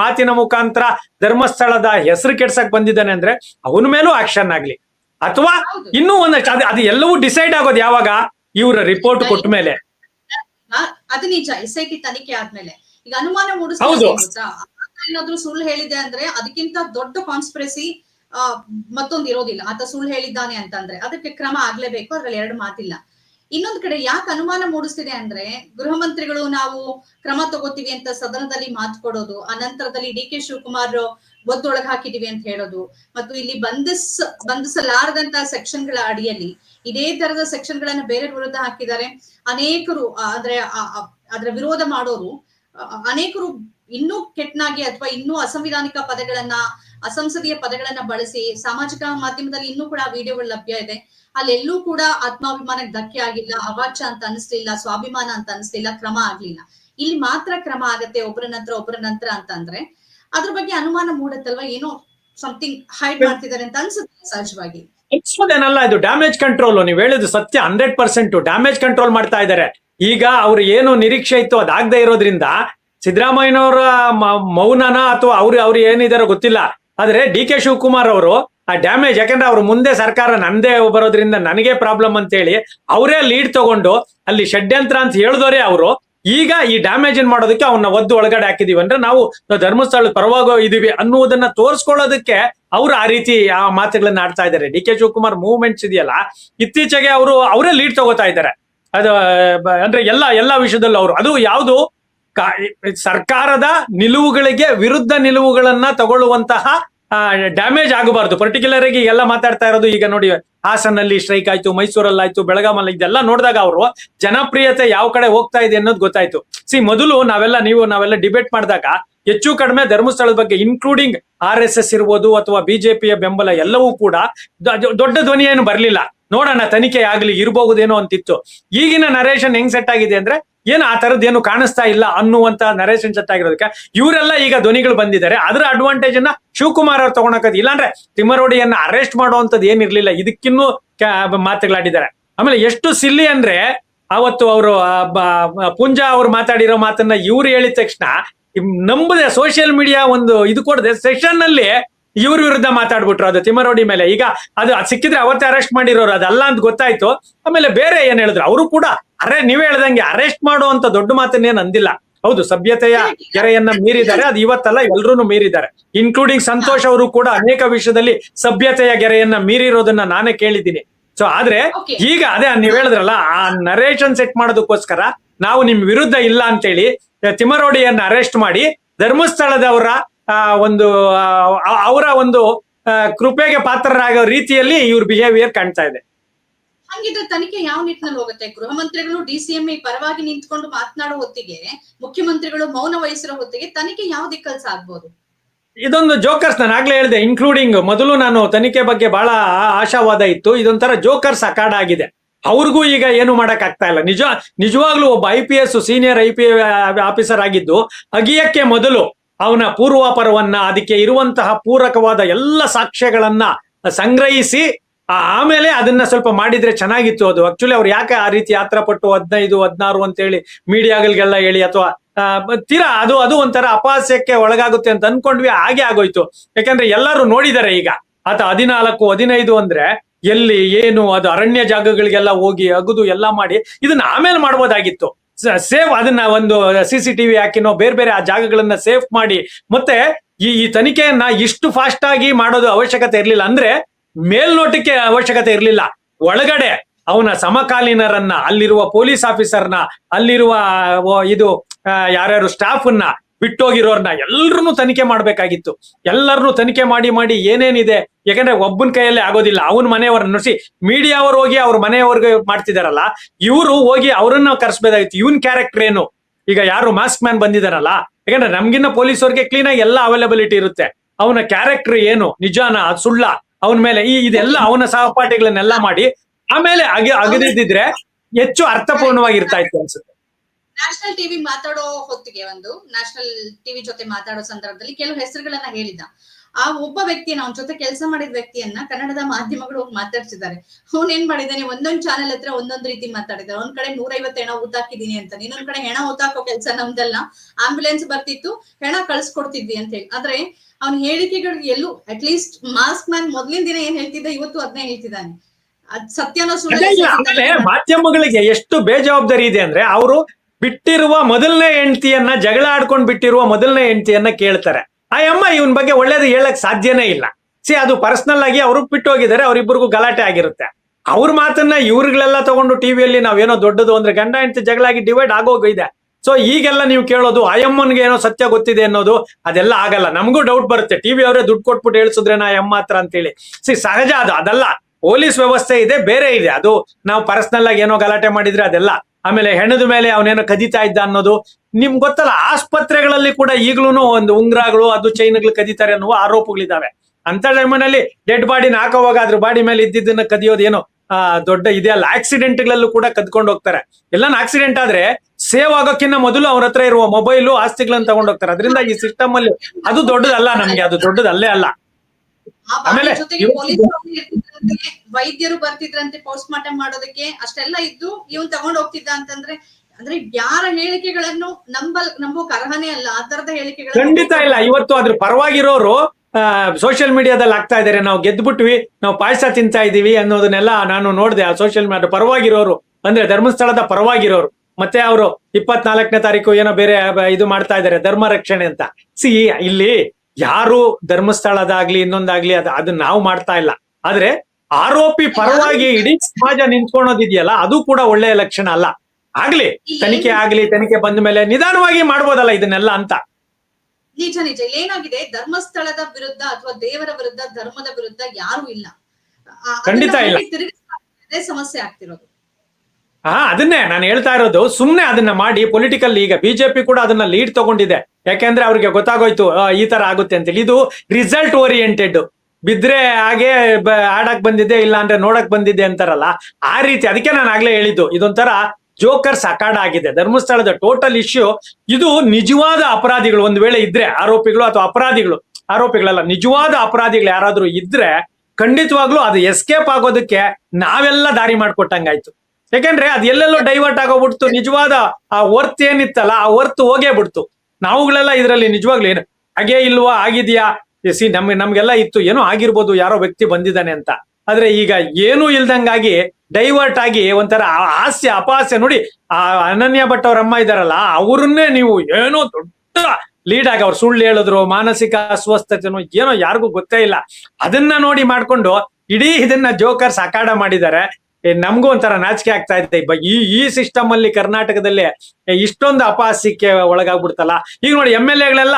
ಮಾತಿನ ಮುಖಾಂತರ ಧರ್ಮಸ್ಥಳದ ಹೆಸರು ಕೆಡ್ಸಕ್ ಬಂದಿದ್ದಾನೆ ಅಂದ್ರೆ ಅವನ ಮೇಲೂ ಆಕ್ಷನ್ ಆಗ್ಲಿ. ಅಥವಾ. ಇನ್ನೂ ಒಂದಷ್ಟು ಅದು ಅದು ಎಲ್ಲವೂ ಡಿಸೈಡ್ ಆಗೋದು ಯಾವಾಗ? ಇವರ ರಿಪೋರ್ಟ್ ಕೊಟ್ಟ ಮೇಲೆ. ಅದು ನಿಜ ಎಸ್ ಐ ಟಿ ತನಿಖೆ ಆದ್ಮೇಲೆ. ಈಗ ಅನುಮಾನ ಏನಾದ್ರೂ ಸುಳ್ಳು ಹೇಳಿದೆ ಅಂದ್ರೆ ಅದಕ್ಕಿಂತ ದೊಡ್ಡ ಕಾನ್ಸ್ಪಿರಸಿ ಮತ್ತೊಂದು ಇರೋದಿಲ್ಲ. ಆತ ಸುಳ್ಳು ಹೇಳಿದ್ದಾನೆ ಅಂತಂದ್ರೆ ಅದಕ್ಕೆ ಕ್ರಮ ಆಗ್ಲೇಬೇಕು ಅದ್ರಲ್ಲಿ ಎರಡು ಮಾತಿಲ್ಲ. ಇನ್ನೊಂದ್ ಕಡೆ ಯಾಕೆ ಅನುಮಾನ ಮೂಡಿಸ್ತಿದೆ ಅಂದ್ರೆ ಗೃಹ ಮಂತ್ರಿಗಳು ನಾವು ಕ್ರಮ ತಗೋತೀವಿ ಅಂತ ಸದನದಲ್ಲಿ ಮಾತು ಕೊಡೋದು ಅನಂತರದಲ್ಲಿ ಡಿ ಕೆ ಶಿವಕುಮಾರ್ ಒದ್ದೊಳಗೆ ಹಾಕಿದೀವಿ ಅಂತ ಹೇಳೋದು. ಮತ್ತು ಇಲ್ಲಿ ಬಂಧಿಸ್ ಬಂಧಿಸಲಾರದಂತ ಸೆಕ್ಷನ್ಗಳ ಅಡಿಯಲ್ಲಿ ಇದೇ ತರದ ಸೆಕ್ಷನ್ ಗಳನ್ನ ಬೇರೆ ವಿರುದ್ಧ ಹಾಕಿದ್ದಾರೆ. ಅನೇಕರು ಅಂದ್ರೆ ಅದರ ವಿರೋಧ ಮಾಡೋರು ಅನೇಕರು ಇನ್ನೂ ಕೆಟ್ಟನಾಗಿ ಅಥವಾ ಇನ್ನೂ ಅಸಂವಿಧಾನಿಕ ಪದಗಳನ್ನ ಅಸಂಸದೀಯ ಪದಗಳನ್ನ ಬಳಸಿ ಸಾಮಾಜಿಕ ಮಾಧ್ಯಮದಲ್ಲಿ ಇನ್ನೂ ಕೂಡ ವಿಡಿಯೋಗಳು ಲಭ್ಯ ಇದೆ. ಅಲ್ಲೆಲ್ಲೂ ಕೂಡ ಆತ್ಮಾಭಿಮಾನಕ್ಕೆ ಧಕ್ಕೆ ಆಗಿಲ್ಲ ಅವಾಚ್ಯ ಅಂತ ಅನಿಸ್ಲಿಲ್ಲ ಸ್ವಾಭಿಮಾನ ಅಂತ ಅನಿಸ್ಲಿಲ್ಲ ಕ್ರಮ ಆಗ್ಲಿಲ್ಲ. ಇಲ್ಲಿ ಮಾತ್ರ ಕ್ರಮ ಆಗತ್ತೆ ಒಬ್ಬರ ನಂತರ ಒಬ್ಬರ ನಂತರ ಅಂತ ಅಂದ್ರೆ ಅದ್ರ ಬಗ್ಗೆ ಅನುಮಾನ ಮೂಡತ್ತಲ್ವಾ? ಏನೋ ಸಮಥಿಂಗ್ ಹೈಡ್ ಮಾಡ್ತಿದ್ದಾರೆ ಅಂತ ಅನ್ಸುತ್ತೆ ಸಹಜವಾಗಿ. ಅನ್ಸೋದೇನಲ್ಲ ಇದು ಡ್ಯಾಮೇಜ್ ಕಂಟ್ರೋಲ್ ನೀವು ಹೇಳಿದ್ದು ಸತ್ಯ ಹಂಡ್ರೆಡ್ ಪರ್ಸೆಂಟ್ ಡ್ಯಾಮೇಜ್ ಕಂಟ್ರೋಲ್ ಮಾಡ್ತಾ ಇದ್ದಾರೆ. ಈಗ ಅವ್ರು ಏನು ನಿರೀಕ್ಷೆ ಇತ್ತು ಅದಾಗದೆ ಇರೋದ್ರಿಂದ ಸಿದ್ದರಾಮಯ್ಯನವರ ಮೌನನ ಅಥವಾ ಅವ್ರು ಅವ್ರು ಏನಿದಾರೋ ಗೊತ್ತಿಲ್ಲ. ಆದ್ರೆ ಡಿ ಕೆ ಶಿವಕುಮಾರ್ ಅವರು ಆ ಡ್ಯಾಮೇಜ್ ಯಾಕಂದ್ರೆ ಅವ್ರ ಮುಂದೆ ಸರ್ಕಾರ ನಂದೇ ಬರೋದ್ರಿಂದ ನನಗೆ ಪ್ರಾಬ್ಲಮ್ ಅಂತೇಳಿ ಅವರೇ ಲೀಡ್ ತಗೊಂಡು ಅಲ್ಲಿ ಷಡ್ಯಂತ್ರ ಅಂತ ಹೇಳಿದವರೇ ಅವರು. ಈಗ ಈ ಡ್ಯಾಮೇಜ್ ಏನ್ ಮಾಡೋದಕ್ಕೆ ಅವನ್ನ ಒದ್ದು ಒಳಗಡೆ ಹಾಕಿದೀವಿ ಅಂದ್ರೆ ನಾವು ಧರ್ಮಸ್ಥಳ ಪರವಾಗ ಇದೀವಿ ಅನ್ನುವುದನ್ನ ತೋರಿಸ್ಕೊಳ್ಳೋದಕ್ಕೆ ಅವ್ರು ಆ ರೀತಿ ಆ ಮಾತುಗಳನ್ನ ಆಡ್ತಾ ಇದ್ದಾರೆ. ಡಿ ಕೆ ಶಿವಕುಮಾರ್ ಮೂವ್ಮೆಂಟ್ಸ್ ಇದೆಯಲ್ಲ, ಇತ್ತೀಚೆಗೆ ಅವರು ಅವರೇ ಲೀಡ್ ತಗೋತಾ ಇದ್ದಾರೆ. ಅದು ಅಂದ್ರೆ ಎಲ್ಲ ಎಲ್ಲ ವಿಷಯದಲ್ಲೂ ಅವರು. ಅದು ಯಾವುದು? ಸರ್ಕಾರದ ನಿಲುವುಗಳಿಗೆ ವಿರುದ್ಧ ನಿಲುವುಗಳನ್ನ ತಗೊಳ್ಳುವಂತಹ ಡ್ಯಾಮೇಜ್ ಆಗಬಾರ್ದು. ಪರ್ಟಿಕ್ಯುಲರ್ ಆಗಿ ಎಲ್ಲ ಮಾತಾಡ್ತಾ ಇರೋದು ಈಗ ನೋಡಿ ಹಾಸನಲ್ಲಿ ಸ್ಟ್ರೈಕ್ ಆಯ್ತು ಮೈಸೂರಲ್ಲಿ ಆಯ್ತು ಬೆಳಗಾಮಲ್ಲಿ ಇದೆಲ್ಲ ನೋಡಿದಾಗ ಅವರು ಜನಪ್ರಿಯತೆ ಯಾವ ಕಡೆ ಹೋಗ್ತಾ ಇದೆ ಅನ್ನೋದು ಗೊತ್ತಾಯ್ತು. ಸಿ ಮೊದಲು ನಾವೆಲ್ಲ, ನೀವು ನಾವೆಲ್ಲ ಡಿಬೇಟ್ ಮಾಡಿದಾಗ ಹೆಚ್ಚು ಕಡಿಮೆ ಧರ್ಮಸ್ಥಳದ ಬಗ್ಗೆ ಇನ್ಕ್ಲೂಡಿಂಗ್ ಆರ್ ಎಸ್ ಎಸ್ ಇರ್ಬೋದು ಅಥವಾ ಬಿಜೆಪಿಯ ಬೆಂಬಲ ಎಲ್ಲವೂ ಕೂಡ ದೊಡ್ಡ ಧ್ವನಿ ಏನು ಬರ್ಲಿಲ್ಲ. ನೋಡೋಣ ತನಿಖೆ ಆಗ್ಲಿ ಇರಬಹುದೇನೋ ಅಂತಿತ್ತು. ಈಗಿನ ನರೇಶನ್ ಹೆಂಗ್ ಸೆಟ್ ಆಗಿದೆ ಅಂದ್ರೆ, ಏನು ಆ ಏನು ಕಾಣಿಸ್ತಾ ಇಲ್ಲ ಅನ್ನುವಂತ ನರೇಶನ್ ಸೆಟ್ ಆಗಿರೋದಕ್ಕೆ ಇವರೆಲ್ಲ ಈಗ ಧ್ವನಿಗಳು ಬಂದಿದ್ದಾರೆ. ಅದರ ಅಡ್ವಾಂಟೇಜ್ ಅನ್ನ ಶಿವಕುಮಾರ್ ಅವ್ರು ತಗೊಳಕದ್. ಇಲ್ಲಾಂದ್ರೆ ತಿಮ್ಮರೋಡಿಯನ್ನ ಅರೆಸ್ಟ್ ಮಾಡುವಂತದ್ದು ಏನಿರ್ಲಿಲ್ಲ ಇದಕ್ಕಿನ್ನೂ ಮಾತುಗಳಾಡಿದ್ದಾರೆ. ಆಮೇಲೆ ಎಷ್ಟು ಸಿಲ್ಲಿ ಅಂದ್ರೆ, ಅವತ್ತು ಅವರು ಪುಂಜಾ ಅವ್ರು ಮಾತಾಡಿರೋ ಮಾತನ್ನ ಇವ್ರು ಹೇಳಿದ ತಕ್ಷಣ ನಂಬದೆ ಸೋಷಿಯಲ್ ಮೀಡಿಯಾ ಒಂದು ಇದು ಕೊಡದೆ ಸೆಷನ್ನಲ್ಲಿ ಇವ್ರ ವಿರುದ್ಧ ಮಾತಾಡ್ಬಿಟ್ರು ಅದು ತಿಮ್ಮರೋಡಿ ಮೇಲೆ. ಈಗ ಅದು ಅದ್ ಸಿಕ್ಕಿದ್ರೆ ಅವತ್ತೇ ಅರೆಸ್ಟ್ ಮಾಡಿರೋರು ಅದಲ್ಲ ಅಂತ ಗೊತ್ತಾಯ್ತು. ಆಮೇಲೆ ಬೇರೆ ಏನ್ ಹೇಳಿದ್ರು? ಅವರು ಕೂಡ ಅರೆ ನೀವೇ ಹೇಳ್ದಂಗೆ ಅರೆಸ್ಟ್ ಮಾಡುವಂತ ದೊಡ್ಡ ಮಾತನ್ನೇನ್ ಅಂದಿಲ್ಲ ಹೌದು ಸಭ್ಯತೆಯ ಗೆರೆಯನ್ನ ಮೀರಿದ್ದಾರೆ. ಅದು ಇವತ್ತಲ್ಲ ಎಲ್ರೂ ಮೀರಿದ್ದಾರೆ. ಇನ್ಕ್ಲೂಡಿಂಗ್ ಸಂತೋಷ್ ಅವರು ಕೂಡ ಅನೇಕ ವಿಷಯದಲ್ಲಿ ಸಭ್ಯತೆಯ ಗೆರೆಯನ್ನ ಮೀರಿರೋದನ್ನ ನಾನೇ ಕೇಳಿದ್ದೀನಿ. ಸೊ ಆದ್ರೆ ಈಗ ಅದೇ ನೀವ್ ಹೇಳಿದ್ರಲ್ಲ ಆ ನರೇಷನ್ ಸೆಟ್ ಮಾಡೋದಕ್ಕೋಸ್ಕರ ನಾವು ನಿಮ್ ವಿರುದ್ಧ ಇಲ್ಲ ಅಂತೇಳಿ ತಿಮರೋಡಿಯನ್ನ ಅರೆಸ್ಟ್ ಮಾಡಿ ಧರ್ಮಸ್ಥಳದವರ ಒಂದು ಅವರ ಒಂದು ಕೃಪೆಗೆ ಪಾತ್ರರಾಗೋ ರೀತಿಯಲ್ಲಿ ಇವ್ರ ಬಿಹೇವಿಯರ್ ಕಾಣ್ತಾ ಇದೆ. ಹಂಗಿದ್ರೆ ತನಿಖೆ ಯಾವ ನಿಟ್ಟಿನಲ್ಲಿ ಹೋಗುತ್ತೆ? ಗೃಹ ಮಂತ್ರಿಗಳು ಡಿಸಿಎಂಐ ಪರವಾಗಿ ನಿಂತ್ಕೊಂಡು ಮಾತನಾಡೋ ಹೊತ್ತಿಗೆ ಮುಖ್ಯಮಂತ್ರಿಗಳು ಮೌನ ವಹಿಸಿರೋ ಹೊತ್ತಿಗೆ ತನಿಖೆ ಯಾವ ದಿಕ್ಕಲ್ಸ ಆಗ್ಬೋದು ಇದೊಂದು ಜೋಕರ್ಸ್ ನಾನು ಆಗ್ಲೇ ಹೇಳಿದೆ ಇನ್ಕ್ಲೂಡಿಂಗ್ ಮೊದಲು ನಾನು ತನಿಖೆ ಬಗ್ಗೆ ಬಹಳ ಆಶಾವಾದ ಇತ್ತು. ಇದೊಂಥರ ಜೋಕರ್ಸ್ ಅಖಾಡ ಆಗಿದೆ. ಅವ್ರಿಗೂ ಈಗ ಏನು ಮಾಡಕ್ ಆಗ್ತಾ ಇಲ್ಲ. ನಿಜ ನಿಜವಾಗ್ಲೂ ಒಬ್ಬ I P S senior I P officer ಆಗಿದ್ದು ಅಗಿಯಕ್ಕೆ ಮೊದಲು ಅವನ ಪೂರ್ವಾಪರವನ್ನ, ಅದಕ್ಕೆ ಇರುವಂತಹ ಪೂರಕವಾದ ಎಲ್ಲ ಸಾಕ್ಷ್ಯಗಳನ್ನ ಸಂಗ್ರಹಿಸಿ ಆಮೇಲೆ ಅದನ್ನ ಸ್ವಲ್ಪ ಮಾಡಿದ್ರೆ ಚೆನ್ನಾಗಿತ್ತು ಅದು. ಆಕ್ಚುಲಿ ಅವ್ರು ಯಾಕೆ ಆ ರೀತಿ ಯಾತ್ರ ಪಟ್ಟು ಹದಿನೈದು, ಹದಿನಾರು ಅಂತ ಹೇಳಿ ಮೀಡಿಯಾಗಳಿಗೆಲ್ಲ ಹೇಳಿ ಅಥವಾ ತೀರಾ ಅದು ಅದು ಒಂಥರ ಅಪಹಾಸ್ಯಕ್ಕೆ ಒಳಗಾಗುತ್ತೆ ಅಂತ ಅನ್ಕೊಂಡ್ವಿ, ಹಾಗೆ ಆಗೋಯ್ತು. ಯಾಕಂದ್ರೆ ಎಲ್ಲರೂ ನೋಡಿದ್ದಾರೆ ಈಗ. ಆತ ಹದಿನಾಲ್ಕು, ಹದಿನೈದು ಅಂದ್ರೆ ಎಲ್ಲಿ, ಏನು, ಅದು ಅರಣ್ಯ ಜಾಗಗಳಿಗೆಲ್ಲ ಹೋಗಿ ಅಗದು ಎಲ್ಲ ಮಾಡಿ, ಇದನ್ನ ಆಮೇಲೆ ಮಾಡ್ಬೋದಾಗಿತ್ತು. ಸೇವ್ ಅದನ್ನ ಒಂದು ಸಿ ಸಿ ಟಿವಿ ಹಾಕಿನೋ, ಬೇರೆ ಬೇರೆ ಆ ಜಾಗಗಳನ್ನ ಸೇಫ್ ಮಾಡಿ. ಮತ್ತೆ ಈ ಈ ತನಿಖೆಯನ್ನ ಇಷ್ಟು ಫಾಸ್ಟ್ ಆಗಿ ಮಾಡೋದು ಅವಶ್ಯಕತೆ ಇರಲಿಲ್ಲ ಅಂದ್ರೆ ಮೇಲ್ನೋಟಕ್ಕೆ ಅವಶ್ಯಕತೆ ಇರಲಿಲ್ಲ. ಒಳಗಡೆ ಅವನ ಸಮಕಾಲೀನರನ್ನ, ಅಲ್ಲಿರುವ ಪೊಲೀಸ್ ಆಫೀಸರ್ನ, ಅಲ್ಲಿರುವ ಇದು ಯಾರ್ಯಾರು ಸ್ಟಾಫ್ ಅನ್ನ ಬಿಟ್ಟೋಗಿರೋರ್ನ ಎಲ್ಲರೂ ತನಿಖೆ ಮಾಡ್ಬೇಕಾಗಿತ್ತು. ಎಲ್ಲರನ್ನೂ ತನಿಖೆ ಮಾಡಿ ಮಾಡಿ ಏನೇನಿದೆ, ಯಾಕಂದ್ರೆ ಒಬ್ಬನ ಕೈಯಲ್ಲಿ ಆಗೋದಿಲ್ಲ. ಅವನ ಮನೆಯವ್ರನ್ನ ನುಸಿ ಮೀಡಿಯಾವರು ಹೋಗಿ ಅವ್ರ ಮನೆಯವ್ರಿಗೆ ಮಾಡ್ತಿದಾರಲ್ಲ, ಇವರು ಹೋಗಿ ಅವರನ್ನ ಕರೆಸ್ಬೇಕಾಗಿತ್ತು. ಇವನ್ ಕ್ಯಾರೆಕ್ಟರ್ ಏನು? ಈಗ ಯಾರು ಮಾಸ್ಕ್ ಮ್ಯಾನ್ ಬಂದಿದಾರಲ್ಲ, ಯಾಕಂದ್ರೆ ನಮ್ಗಿನ್ನ ಪೊಲೀಸವ್ರಿಗೆ ಕ್ಲೀನ್ ಆಗಿ ಎಲ್ಲ ಅವೈಲಬಿಲಿಟಿ ಇರುತ್ತೆ. ಅವನ ಕ್ಯಾರೆಕ್ಟರ್ ಏನು? ನಿಜಾನ? ಸುಳ್ಳ? ಅವನ ಮೇಲೆ ಈ ಇದೆಲ್ಲ ಅವನ ಸಹಪಾಠಿಗಳನ್ನೆಲ್ಲ ಮಾಡಿ, ಆಮೇಲೆ ಅಗ, ಅಗದಿದ್ರೆ ಹೆಚ್ಚು ಅರ್ಥಪೂರ್ಣವಾಗಿರ್ತಾ ಇತ್ತು ಅನ್ಸುತ್ತೆ. ನ್ಯಾಷನಲ್ ಟಿವಿ ಮಾತಾಡೋ ಹೊತ್ತಿಗೆ ಒಂದು ನ್ಯಾಷನಲ್ ಟಿವಿ ಜೊತೆ ಮಾತಾಡೋ ಸಂದರ್ಭದಲ್ಲಿ ಕೆಲವು ಹೆಸರುಗಳನ್ನ ಹೇಳಿದ ಆ ಒಬ್ಬ ವ್ಯಕ್ತಿಯನ್ನ ಅವನ ಜೊತೆ ಕೆಲಸ ಮಾಡಿದ ವ್ಯಕ್ತಿಯನ್ನ ಕನ್ನಡದ ಮಾಧ್ಯಮಗಳು ಹೋಗಿ ಮಾತಾಡ್ಸಿದ್ದಾರೆ ಅವ್ನ್ ಏನ್ ಮಾಡಿದ್ದಾನೆ ಒಂದೊಂದ್ ಚಾನೆಲ್ ಹತ್ರ ಒಂದೊಂದ್ ರೀತಿ ಮಾತಾಡಿದ್ದಾರೆ ಒಂದ್ ಕಡೆ ನೂರೈವತ್ತು ಹೆಣ ಊತಾಕಿದೀನಿ ಅಂತ. ಇನ್ನೊಂದ್ ಕಡೆ ಹೆಣ ಊತಾಕೋ ಕೆಲಸ ನಮ್ದಲ್ಲ. ಆಂಬ್ಯುಲೆನ್ಸ್ ಬರ್ತಿತ್ತು. ಹೆಣ ಕಳ್ಸ್ಕೊಡ್ತಿದ್ವಿ ಅಂತ ಹೇಳಿ. ಆದ್ರೆ ಅವ್ನ ಹೇಳಿಕೆಗಳು ಎಲ್ಲೂ ಅಟ್ ಲೀಸ್ಟ್ ಮಾಸ್ಕ್ ಮ್ಯಾನ್ ಮೊದ್ಲಿನ ದಿನ ಏನ್ ಹೇಳ್ತಿದ್ದ? ಇವತ್ತು ಅದನ್ನೇ ಹೇಳ್ತಿದ್ದಾನೆ. ಅದ್ ಸತ್ಯನೋ ಸುಳ್ಳು ಮಾಧ್ಯಮಗಳಿಗೆ ಎಷ್ಟು ಬೇಜವಾಬ್ದಾರಿ ಇದೆ ಅಂದ್ರೆ ಅವರು ಬಿಟ್ಟಿರುವ ಮೊದಲನೇ ಹೆಂಡತಿಯನ್ನ ಜಗಳ ಆಡ್ಕೊಂಡು ಬಿಟ್ಟಿರುವ ಮೊದಲನೇ ಹೆಂಡತಿಯನ್ನ ಕೇಳ್ತಾರೆ. ಆ ಅಮ್ಮ ಇವನ್ ಬಗ್ಗೆ ಒಳ್ಳೇದು ಹೇಳಕ್ ಸಾಧ್ಯನೇ ಇಲ್ಲ. ಸಿ, ಅದು ಪರ್ಸನಲ್ ಆಗಿ ಅವ್ರಿಗೆ ಬಿಟ್ಟು ಹೋಗಿದ್ದಾರೆ ಅವರಿಬ್ಬರಿಗೂ ಗಲಾಟೆ ಆಗಿರುತ್ತೆ. ಅವ್ರ ಮಾತನ್ನ ಇವ್ರಿಗಳೆಲ್ಲ ತಗೊಂಡು ಟಿವಿಯಲ್ಲಿ ನಾವೇನೋ ದೊಡ್ಡದು ಅಂದ್ರೆ ಗಂಡ ಹೆಂಡತಿ ಜಗಳಾಗಿ ಡಿವೈಡ್ ಆಗೋಗಿದೆ ಸೊ, ಈಗೆಲ್ಲ ನೀವು ಕೇಳೋದು ಆಯಮ್ಮನ್ಗೆ ಏನೋ ಸತ್ಯ ಗೊತ್ತಿದೆ ಅನ್ನೋದು ಅದೆಲ್ಲ ಆಗಲ್ಲ. ನಮಗೂ ಡೌಟ್ ಬರುತ್ತೆ. ಟಿವಿ ಅವರೇ ದುಡ್ಡು ಕೊಟ್ಬಿಟ್ಟು ಹೇಳ್ಸಿದ್ರೆ ನಾ ಅಮ್ಮ ಹತ್ರ ಅಂತೇಳಿ. ಸಿ, ಸಹಜ ಅದು, ಅದಲ್ಲ. ಪೊಲೀಸ್ ವ್ಯವಸ್ಥೆ ಇದೆ, ಬೇರೆ ಇದೆ. ಅದು ನಾವು ಪರ್ಸನಲ್ ಆಗಿ ಏನೋ ಗಲಾಟೆ ಮಾಡಿದ್ರೆ ಅದೆಲ್ಲ ಆಮೇಲೆ ಹೆಣದ ಮೇಲೆ ಅವನೇನೋ ಕದೀತಾ ಇದ್ದ ಅನ್ನೋದು ನಿಮ್ಗೆ ಗೊತ್ತಲ್ಲ ಆಸ್ಪತ್ರೆಗಳಲ್ಲಿ ಕೂಡ ಈಗಲೂ ಒಂದು ಉಂಗ್ರಗಳು ಅದು ಚೈನ್ಗಳು ಕದೀತಾರೆ ಅನ್ನುವ ಆರೋಪಗಳಿದಾವೆ. ಅಂತ ಟೈಮಲ್ಲಿ ಡೆಡ್ ಬಾಡಿನ ಹಾಕೋವಾಗ ಅದ್ರ ಬಾಡಿ ಮೇಲೆ ಇದ್ದಿದ್ದನ್ನ ಕದಿಯೋದು ಏನು ಆ, ದೊಡ್ಡ ಇದೆಯಲ್ಲ ಆಕ್ಸಿಡೆಂಟ್ಗಳಲ್ಲೂ ಕೂಡ ಕದ್ಕೊಂಡು ಹೋಗ್ತಾರೆ. ಎಲ್ಲಾನು ಆಕ್ಸಿಡೆಂಟ್ ಆದ್ರೆ ಸೇವ್ ಆಗೋಕ್ಕಿಂತ ಮೊದಲು ಅವ್ರ ಹತ್ರ ಇರುವ ಮೊಬೈಲು ಆಸ್ತಿಗಳನ್ನ ತಗೊಂಡೋಗ್ತಾರೆ ಅದರಿಂದ ಈ ಸಿಸ್ಟಮ್ ಅಲ್ಲಿ ಅದು ದೊಡ್ಡದಲ್ಲ ನಮ್ಗೆ ಅದು ದೊಡ್ಡದಲ್ಲೇ ಅಲ್ಲ. ಜೊತೆಗೆ ವೈದ್ಯರು ಬರ್ತಿದ್ರಂತೆ ಪೋಸ್ಟ್ ಮಾರ್ಟಮ್ ಮಾಡೋದಕ್ಕೆ ಅಷ್ಟೆಲ್ಲ ಇದ್ದು ಇವನ್ ತಗೊಂಡ್ ಹೋಗ್ತಿದ್ದ ಅಂತಂದ್ರೆ ಅಂದ್ರೆ ಯಾರ ಹೇಳಿಕೆಗಳನ್ನು ನಂಬಲ್ ನಂಬೋಕ್ ಅರ್ಹನೇ ಅಲ್ಲ ಆ ತರದ ಹೇಳಿಕೆಗಳು ಖಂಡಿತ ಇಲ್ಲ. ಇವತ್ತು ಅದ್ರ ಪರವಾಗಿರೋರು ಸೋಷಿಯಲ್ ಮೀಡಿಯಾದಲ್ಲಿ ಆಗ್ತಾ ಇದಾರೆ ನಾವು ಗೆದ್ಬಿಟ್ವಿ ನಾವು ಪಾಯಸ ತಿಂತಾ ಇದೀವಿ ಅನ್ನೋದನ್ನೆಲ್ಲ ನಾನು ನೋಡಿದೆ. ಆ ಸೋಷಿಯಲ್ ಮೀಡಿಯಾ ಪರವಾಗಿರೋರು ಅಂದ್ರೆ ಧರ್ಮಸ್ಥಳದ ಪರವಾಗಿರೋರು. ಮತ್ತೆ ಅವರು ಇಪ್ಪತ್ನಾಲ್ಕನೇ ತಾರೀಕು ಏನೋ ಬೇರೆ ಇದು ಮಾಡ್ತಾ ಇದಾರೆ ಧರ್ಮ ರಕ್ಷಣೆ ಅಂತ. ಸಿ ಇಲ್ಲಿ ಯಾರು ಧರ್ಮಸ್ಥಳದಾಗ್ಲಿ ಇನ್ನೊಂದಾಗ್ಲಿ ಅದ ಅದನ್ನ ನಾವು ಮಾಡ್ತಾ ಇಲ್ಲ. ಆದ್ರೆ ಆರೋಪಿ ಪರವಾಗಿ ಇಡೀ ಸಮಾಜ ನಿಂತ್ಕೊಳೋದಿದೆಯಲ್ಲ ಅದು ಕೂಡ ಒಳ್ಳೆಯ ಲಕ್ಷಣ ಅಲ್ಲ. ಆಗ್ಲಿ ತನಿಖೆ ಆಗ್ಲಿ ತನಿಖೆ ಬಂದ ಮೇಲೆ ನಿಧಾನವಾಗಿ ಮಾಡ್ಬೋದಲ್ಲ ಇದನ್ನೆಲ್ಲ ಅಂತ. ನಿಜ ನಿಜ. ಏನಾಗಿದೆ ಧರ್ಮಸ್ಥಳದ ವಿರುದ್ಧ ಅಥವಾ ದೇವರ ವಿರುದ್ಧ ಧರ್ಮದ ವಿರುದ್ಧ ಯಾರು ಇಲ್ಲ. ಖಂಡಿತ ಇಲ್ಲ. ಸಮಸ್ಯೆ ಆಗ್ತಿರೋದು. ಹಾ ಅದನ್ನೇ ನಾನು ಹೇಳ್ತಾ ಇರೋದು. ಸುಮ್ನೆ ಅದನ್ನ ಮಾಡಿ ಪೊಲಿಟಿಕಲ್ ಈಗ ಬಿಜೆಪಿ ಕೂಡ ಅದನ್ನ ಲೀಡ್ ತಗೊಂಡಿದೆ. ಯಾಕೆಂದ್ರೆ ಅವ್ರಿಗೆ ಗೊತ್ತಾಗೋಯ್ತು ಈ ತರ ಆಗುತ್ತೆ ಅಂತೇಳಿ. ಇದು ರಿಸಲ್ಟ್ ಓರಿಯೆಂಟೆಡ್ ಬಿದ್ರೆ ಹಾಗೆ ಆಡಕ್ ಬಂದಿದೆ, ಇಲ್ಲ ಅಂದ್ರೆ ನೋಡಕ್ ಬಂದಿದೆ ಅಂತಾರಲ್ಲ, ಆ ರೀತಿ. ಅದಕ್ಕೆ ನಾನು ಆಗ್ಲೇ ಹೇಳಿದ್ದು, ಇದೊಂಥರ ಜೋಕರ್ಸ್ ಸಕಾಡ ಆಗಿದೆ. ಧರ್ಮಸ್ಥಳದ ಟೋಟಲ್ ಇಶ್ಯೂ ಇದು ನಿಜವಾದ ಅಪರಾಧಿಗಳು. ಒಂದ್ ವೇಳೆ ಇದ್ರೆ ಆರೋಪಿಗಳು ಅಥವಾ ಅಪರಾಧಿಗಳು, ಆರೋಪಿಗಳಲ್ಲ, ನಿಜವಾದ ಅಪರಾಧಿಗಳು ಯಾರಾದ್ರೂ ಇದ್ರೆ ಖಂಡಿತವಾಗ್ಲೂ ಅದು ಎಸ್ಕೇಪ್ ಆಗೋದಕ್ಕೆ ನಾವೆಲ್ಲ ದಾರಿ ಮಾಡ್ಕೊಟ್ಟಂಗಾಯ್ತು. ಯಾಕೆಂದ್ರೆ ಅದು ಎಲ್ಲೆಲ್ಲೋ ಡೈವರ್ಟ್ ಆಗೋಗ್ಬಿಡ್ತು. ನಿಜವಾದ ಆ ವರ್ತ್ ಏನಿತ್ತಲ್ಲ, ಆ ವರ್ತ್ ಹೋಗೇ ಬಿಡ್ತು. ನಾವುಗಳೆಲ್ಲ ಇದರಲ್ಲಿ ನಿಜವಾಗ್ಲೂ ಏನು, ಹಾಗೆ ಇಲ್ವಾ, ಆಗಿದ್ಯಾ? ಸಿ ನಮ್ಗೆ ನಮ್ಗೆಲ್ಲ ಇತ್ತು, ಏನೋ ಆಗಿರ್ಬೋದು, ಯಾರೋ ವ್ಯಕ್ತಿ ಬಂದಿದ್ದಾನೆ ಅಂತ. ಆದ್ರೆ ಈಗ ಏನೂ ಇಲ್ದಂಗಾಗಿ ಡೈವರ್ಟ್ ಆಗಿ ಒಂಥರ ಹಾಸ್ಯ, ಅಪಹಾಸ್ಯ ನೋಡಿ, ಆ ಅನನ್ಯ ಭಟ್ ಅವ್ರ ಅಮ್ಮ ಇದಾರಲ್ಲ, ಅವ್ರನ್ನೇ ನೀವು ಏನೋ ದೊಡ್ಡ ಲೀಡ್ ಆಗಿ ಅವ್ರು ಸುಳ್ಳು ಹೇಳಿದ್ರು, ಮಾನಸಿಕ ಅಸ್ವಸ್ಥತೆನೋ ಏನೋ ಯಾರಿಗೂ ಗೊತ್ತೇ ಇಲ್ಲ. ಅದನ್ನ ನೋಡಿ ಮಾಡ್ಕೊಂಡು ಇಡೀ ಇದನ್ನ ಜೋಕರ್ಸ್ ಅಖಾಡ ಮಾಡಿದ್ದಾರೆ. ನಮ್ಗೂ ಒಂಥರ ನಾಚಿಕೆ ಆಗ್ತಾ ಇದೆ. ಈ ಈ ಸಿಸ್ಟಮ್ ಅಲ್ಲಿ ಕರ್ನಾಟಕದಲ್ಲಿ ಇಷ್ಟೊಂದು ಅಪಾಸಿಕೆ ಒಳಗಾಗ್ಬಿಡ್ತಲ್ಲ. ಈಗ ನೋಡಿ ಎಂ ಎಲ್ ಎಗಳೆಲ್ಲ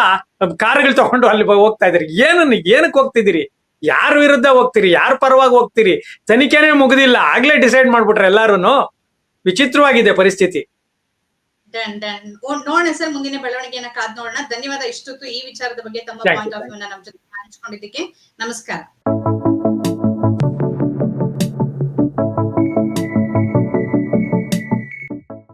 ಕಾರ್ಗಳು ತಗೊಂಡು ಅಲ್ಲಿ ಹೋಗ್ತಾ ಇದ್ರಿ ಏನನ್ನ ಏನಕ್ಕೆ ಹೋಗ್ತಿದ್ದೀರಿ? ಯಾರ ವಿರುದ್ಧ ಹೋಗ್ತೀರಿ? ಯಾರ ಪರವಾಗಿ ಹೋಗ್ತೀರಿ? ತನಿಖೆನೇ ಮುಗುದಿಲ್ಲ. ಆಗ್ಲೇ ಡಿಸೈಡ್ ಮಾಡ್ಬಿಟ್ರೆ ಎಲ್ಲಾರು ವಿಚಿತ್ರವಾಗಿದೆ ಪರಿಸ್ಥಿತಿ. Done done. ನೋಡೋಣ ಸರ್ ಮುಂದಿನ ಬೆಳವಣಿಗೆಯನ್ನ ಕಾದ್ ನೋಡೋಣ. ಧನ್ಯವಾದ ಇಷ್ಟೊತ್ತು ಈ ವಿಚಾರದ ಬಗ್ಗೆ ತಮ್ಮ ಪಾಯಿಂಟ್ ಆಫ್ ವ್ಯೂ ನಮ್ಮ ಜೊತೆ ಹಂಚ್ಕೊಂಡಿದ್ದಕ್ಕೆ. ನಮಸ್ಕಾರ.